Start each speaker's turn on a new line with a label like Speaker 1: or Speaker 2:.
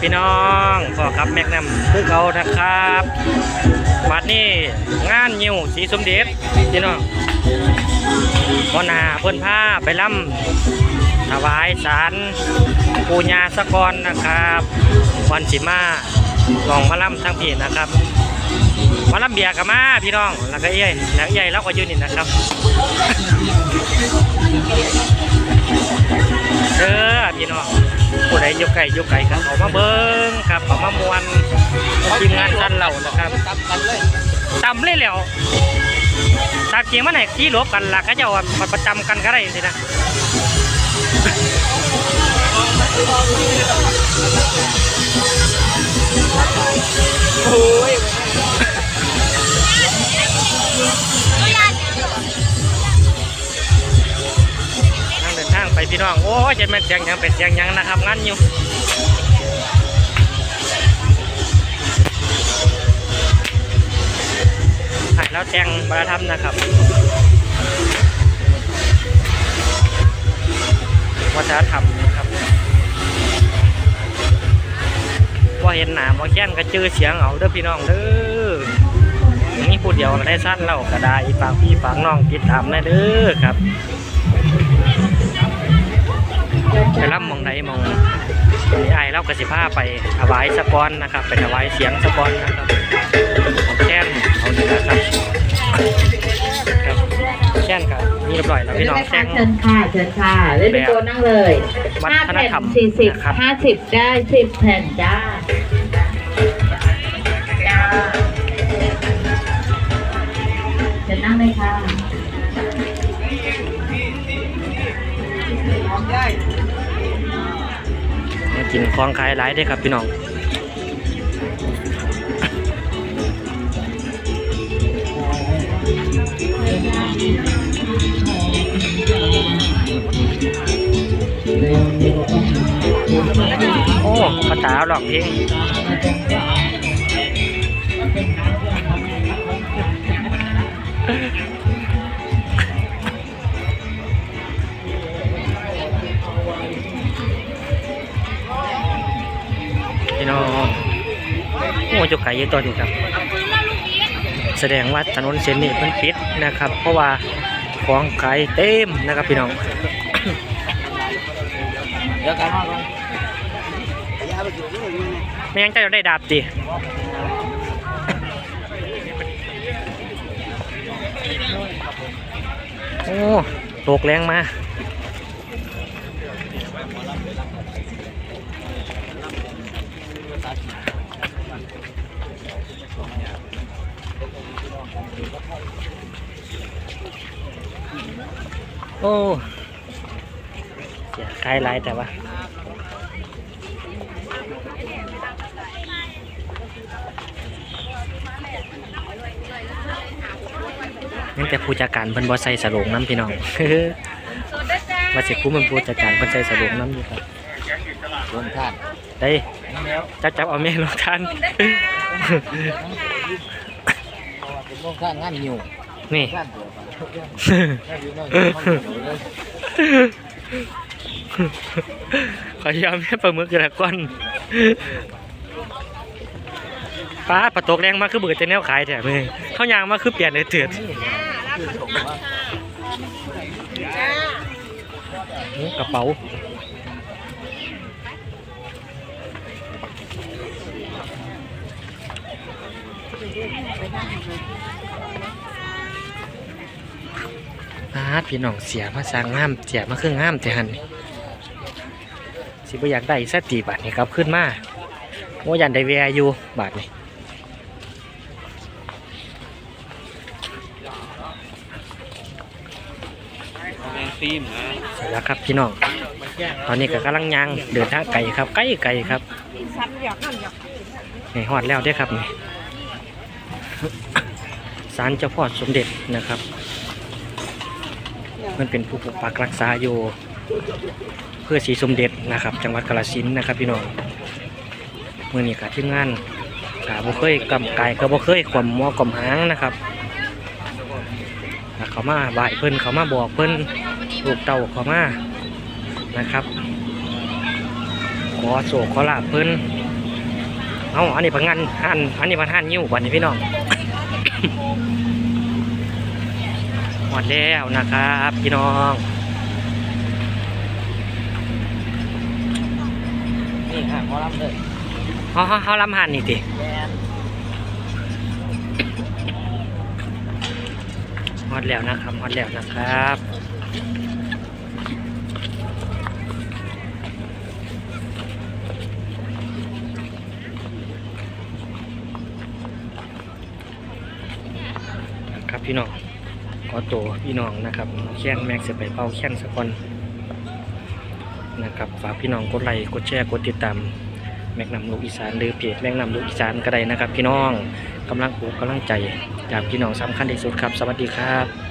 Speaker 1: พี่น้องพ่อครับแม็กนัมคือเขานะครับบัดนี้งานยิวสีสมเด็จพี่น้องพอนาเพื่อนผ้าไปล่ำถวายสารปูญาสะกอนนะครับวันสิมาลองมาล่ำทั้งพี่นะครับ มาล่ำเบียร์กับมาพี่น้องแล้วก็เอ้ยแล้วเอ้ยเราก็ยืนนี่นะครับเด้อพี่น้องผู้ใดยู่ไกลอยู่ไกลครับเขามาเบิ้งครับเขามามวนทีมงานสั้นเรานะครับ
Speaker 2: ตันเลย
Speaker 1: ตำเลยแล้วตามจริงมันไหนที่หลบกันล่ะก็จะว่าประจำกันก็ได้สินะ
Speaker 2: โอ้ย
Speaker 1: นั่งเดินทางไปพี่น้อง โอ้ยจะเป็นเสียงยังเป็นเสียงยังนะครับงั้นอยู่ถ่ายแล้วแจงบารธรรมนะครับวัฒนธรรมนะครับว่าเห็นหนามว่าแค้นก็จื้อเสียงเอาเด้อพี่น้องเด้อ นี่พูดเดียวก็ได้สั้นเล่าก็ได้ฝากพี่ฝากน้องติดตามนะเด้อครับไปรับมองใดมองนี่ไอ้เรากสิผ้าไปถวายสะกอนนะครับไปถวายเสียงสะกอนนะครับแค้นเอาดีนะครับครับแค้นครับนี่เรียบร้อยแล้วพี่น้องแจ้ง
Speaker 3: เชิญค่ะเชิญค่ะเล่นเป็นตัวนั่งเลย
Speaker 1: วั
Speaker 3: ห้า
Speaker 1: ฒน
Speaker 3: แผ่น
Speaker 1: ธรรม
Speaker 3: สี่สิบ
Speaker 1: นะครับ
Speaker 3: ห้าสิบได้สิบแผ่นจ้า
Speaker 1: กินของขายหลายได้ครับพี่น้องโอ้ภาษาหลอกเพลง จุกไก่ยอะตัวนี้ครับ แสดงว่าถนนเส้นนี้มันปิดนะครับ เพราะว่าของขายเต็มนะครับพี่น้อง
Speaker 2: เดี๋ยวกันมาก่อน
Speaker 1: ไม่งั้นจะได้ดาบดิโอ้ตกแรงมา โอ้เสียคล้ายไรแต่ว่านั่นแต่ผู้จัดการเพิ่นบ่ใส่สลงน้ำพี่น้องว่าสิคุ้มเป็นผู้จัดการเพิ่นใส่สลงน้ำอยู่ครับ
Speaker 2: รวมท่าน
Speaker 1: ได้จับจับเอาแม่ลงท่าน
Speaker 2: รวมท่านงานอยู่
Speaker 1: นี่ ขอยอมแม่ปลาหมึกกระก้อนป้าปะตกแรงมากคือเบิดจะแนวขายแถมเลยเขาวยางมากคือเปลี่ยนเลยเถื่อนโอ้กระเป๋า อาพี่น้องเสียมาสร้างงามเสียมาเครื่องงามแต่หันสิบอยากได้สกตีบาทนี่ครับขึ้นมาโอ้ยันได้เวียอยู่บาทนี่
Speaker 2: ฟิล์มนะ
Speaker 1: เสร็จแล้วครับพี่น้อง ตอนนี้ก็กำลังย่างเดินทางไกลครับไกลไกลครับนี่ฮอดแล้วเด้อครับนี่ศาลเจ้าพ่อสมเด็จนะครับ มันเป็นผู้ปกปักรักษาอยู่เพื่อสีสมเด็จนะครับ จังหวัดกาฬสินธุ์นะครับพี่น้องเมื่อนี้กับทีมงานกาบ่เคยกำกายก็บ่เคยขวมมอกลมหางนะครับเขามาบ่ายเพิ่นเขามาบอกเพิ่นลูกเต่าเขามานะครับ ขอโศกขอลาเพิ่นเอาอันนี้พังงานหันอันนี้พันหันยิ้ววันนี้พี่น้อง ดแล้วนะครับพี่น้อง
Speaker 2: นี่ค่ะพอรับเลย
Speaker 1: เขาเขาเขาลำหันนี่ติ
Speaker 2: แมน
Speaker 1: หมดแล้วนะครับหมดแล้วนะครับครับพี่น้อง ขอตัวพี่น้องนะครับแข้งแม็กซ์ไปเป้าแข้งสักคนนะครับฝากพี่น้องกดไลค์กดแชร์กดติดตามแม็กนำลูกอีสานหรือเพจแม็กนำลูกอีสานก็ได้นะครับ พี่น้องกำลังปลุกกำลังใจจากพี่น้องสำคัญที่สุดครับ สวัสดีครับ